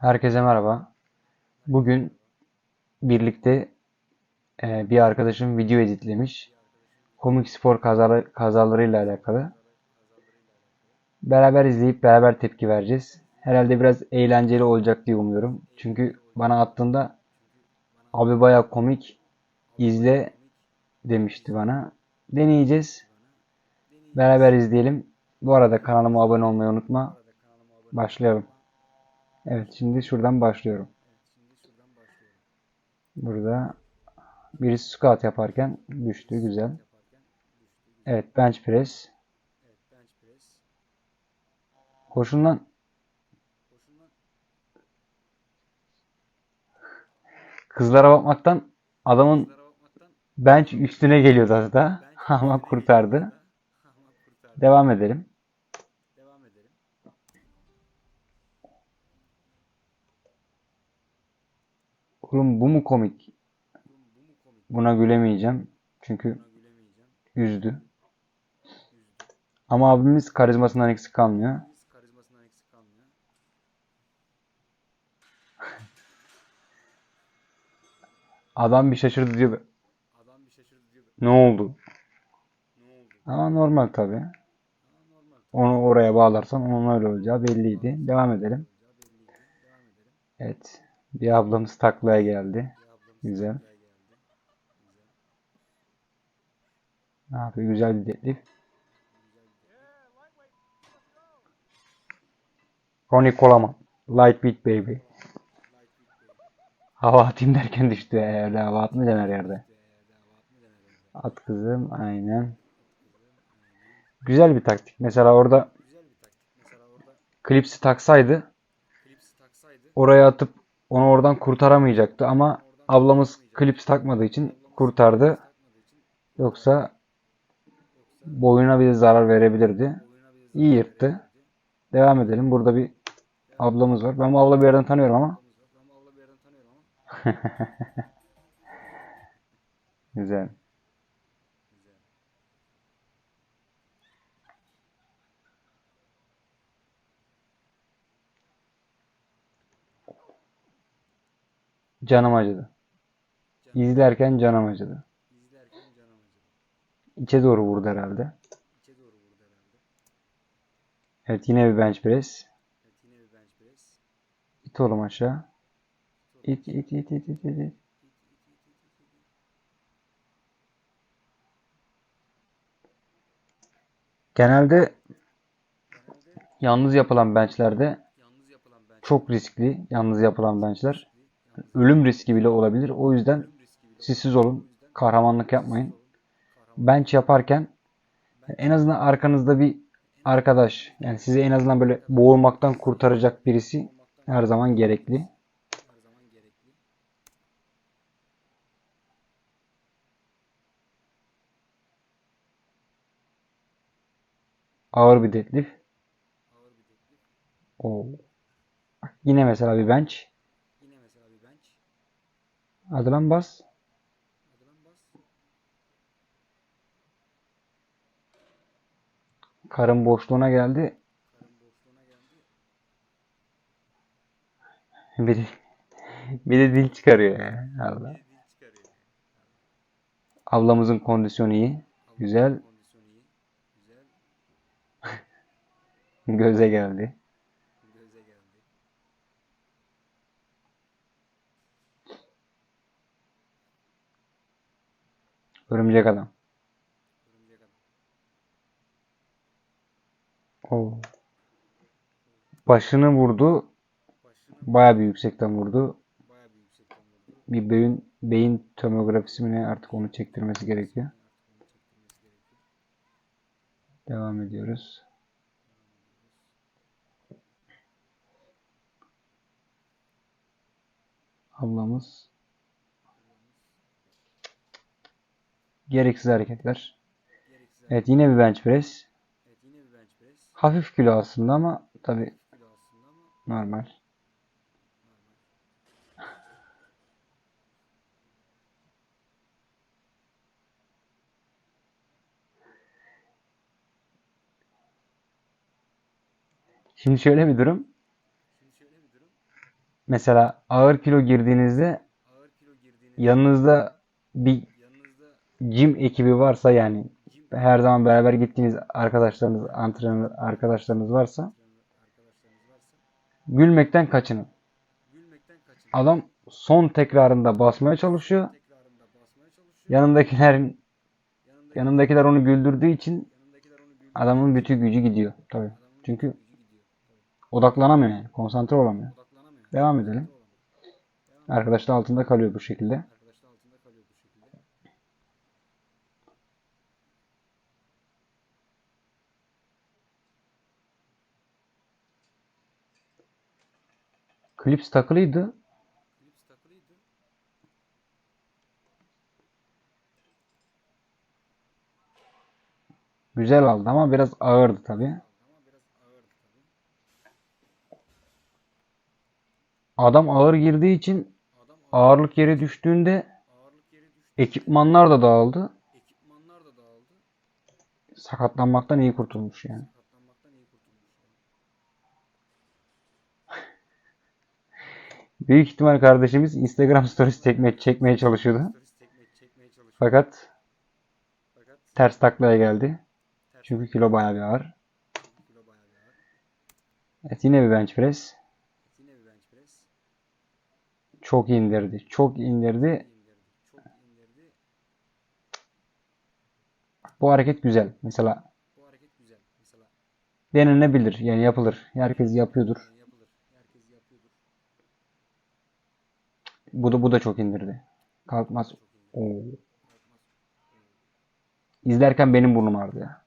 Herkese merhaba. Bugün birlikte e, bir arkadaşım video editlemiş. Komik spor kazaları, kazalarıyla alakalı. Beraber izleyip beraber tepki vereceğiz. Herhalde biraz eğlenceli olacak diye umuyorum. Çünkü bana attığında abi baya komik izle demişti bana. Deneyeceğiz. Beraber izleyelim. Bu arada kanalıma abone olmayı unutma. Başlayalım. Evet şimdi şuradan başlıyorum. Burada birisi squat yaparken düştü güzel. Evet bench press. Koşundan kızlara bakmaktan adamın bench üstüne geliyordu da ama kurtardı. Devam edelim. Oğlum bu mu komik? Buna gülemeyeceğim. Çünkü üzdü. Ama abimiz karizmasından eksik kalmıyor. Adam bir şaşırdı diyor. Ne oldu? Ama normal tabi. Onu oraya bağlarsan onun öyle olacağı belliydi. Devam edelim. Evet. Bir ablamız taklaya geldi. Güzel. Ne yapıyor? Güzel bir deadlift. Ronnie Coleman. Lightweight baby. Hava atayım derken düştü. Öyle hava atmayacaksın her yerde. At kızım. Aynen. Güzel bir taktik. Mesela orada klipsi taksaydı oraya atıp onu oradan kurtaramayacaktı ama ablamız klips takmadığı için kurtardı. Yoksa boyuna bir zarar verebilirdi. İyi yırttı. Devam edelim. Burada bir ablamız var. Ben bu abla bir yerden tanıyorum ama. Güzel. Canım acıdı. İzlerken canım acıdı. İçe doğru vurdu herhalde. Evet yine bir bench press. İt oğlum aşağı. İt it it it it it. it. Genelde yalnız yapılan benchlerde çok riskli yalnız yapılan benchler. Ölüm riski bile olabilir. O yüzden sessiz olun. Kahramanlık yapmayın. Bench yaparken en azından arkanızda bir arkadaş yani sizi en azından böyle boğulmaktan kurtaracak birisi her zaman gerekli. Ağır bir deadlift. Oo. Yine mesela bir bench. Hadi lan bas. Karın boşluğuna geldi. Bir bir de dil çıkarıyor ya. Allah. Ablamızın kondisyonu iyi. Güzel. Göze geldi. Örümcek adam. Oo. Başını vurdu. Bayağı bir yüksekten vurdu. Bir beyin beyin tomografisi mi ne artık onu çektirmesi gerekiyor. Devam ediyoruz. Ablamız gereksiz hareketler. Evet yine bir bench press. Hafif kilo aslında ama tabi normal. Şimdi şöyle bir durum. mesela ağır kilo girdiğinizde yanınızda bir gym ekibi varsa yani her zaman beraber gittiğiniz arkadaşlarınız, antrenör arkadaşlarınız varsa gülmekten kaçının. Adam son tekrarında basmaya çalışıyor. Yanındakilerin yanındakiler onu güldürdüğü için adamın bütün gücü gidiyor tabii. Çünkü odaklanamıyor yani, konsantre olamıyor. Devam edelim. Arkadaş da altında kalıyor bu şekilde. Klips takılıydı. Güzel aldı ama biraz ağırdı tabii. Adam ağır girdiği için ağırlık yere düştüğünde ekipmanlar da dağıldı. Sakatlanmaktan iyi kurtulmuş yani. Büyük ihtimal kardeşimiz Instagram stories çekmeye, çekmeye çalışıyordu. Fakat ters taklaya geldi. Çünkü kilo bayağı bir ağır. Evet yine bir bench press. Çok indirdi. Çok indirdi. Bu hareket güzel. Mesela denenebilir. Yani yapılır. Herkes yapıyordur. Bu da bu da çok indirdi. Kalkmaz. Oo. İzlerken benim burnum ağrıdı ya.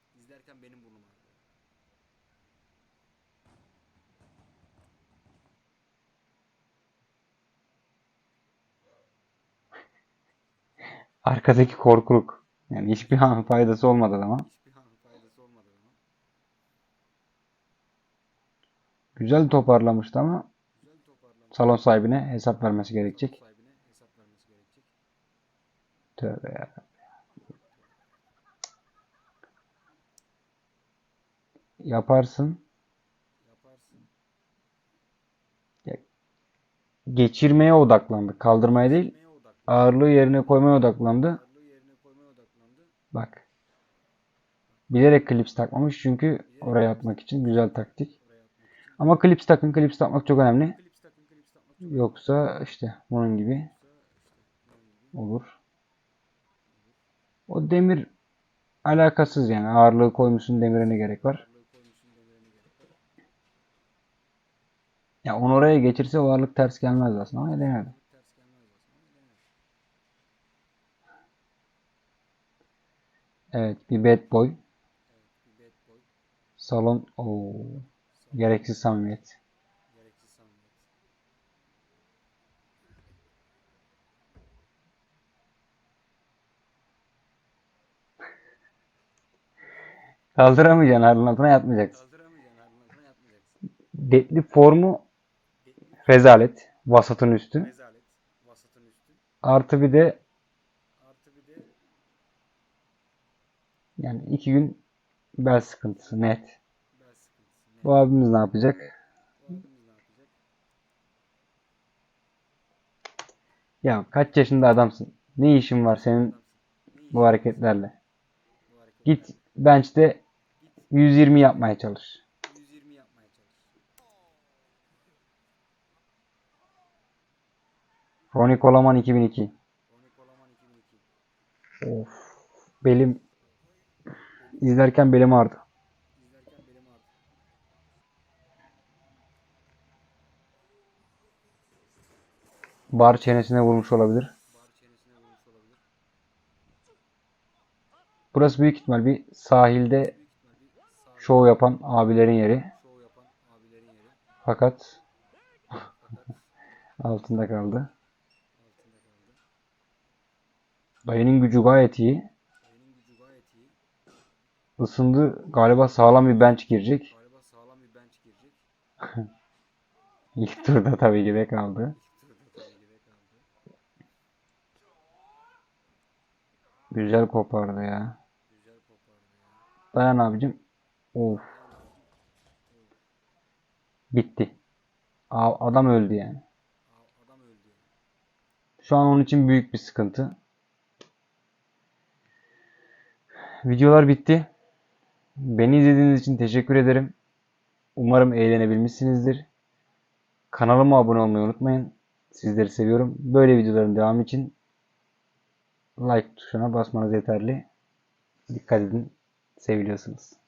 Arkadaki korkuluk. Yani hiçbir faydası olmadı ama. Güzel toparlamıştı ama salon sahibine hesap vermesi gerekecek. Tövbe ya. Yaparsın. Ya, Geçirmeye odaklandı. Kaldırmaya değil. Ağırlığı yerine koymaya odaklandı. Bak. Bilerek klips takmamış çünkü oraya atmak için güzel taktik. Ama klips takın. Klips takmak çok önemli. Yoksa işte bunun gibi olur. O demir alakasız yani. Ağırlığı koymuşsun demire ne gerek var? Ya onu oraya geçirse o ağırlık ters gelmez aslında ama denemedim. Evet bir bad boy. Salon o gereksiz samimiyet. Kaldıramayacaksın ağırlığın altına yatmayacaksın. Deadlift formu rezalet. Vasatın üstü. Artı bir de yani iki gün bel sıkıntısı net. Bu abimiz ne yapacak? Ya kaç yaşında adamsın? Ne işin var senin bu hareketlerle? Git bench'te 120 yapmaya çalış. Ronnie Coleman 2002. Of. Belim izlerken belim ağrıdı. Bar çenesine vurmuş olabilir. Burası büyük ihtimal bir sahilde şov yapan abilerin yeri. Fakat altında kaldı. Dayının gücü gayet iyi. Isındı. Galiba sağlam bir bench girecek. İlk turda tabii ki de kaldı. Güzel kopardı ya. Dayan abicim. Of. Bitti. Adam öldü yani. Şu an onun için büyük bir sıkıntı. Videolar bitti. Beni izlediğiniz için teşekkür ederim. Umarım eğlenebilmişsinizdir. Kanalıma abone olmayı unutmayın. Sizleri seviyorum. Böyle videoların devamı için like tuşuna basmanız yeterli. Dikkat edin. Seviliyorsunuz.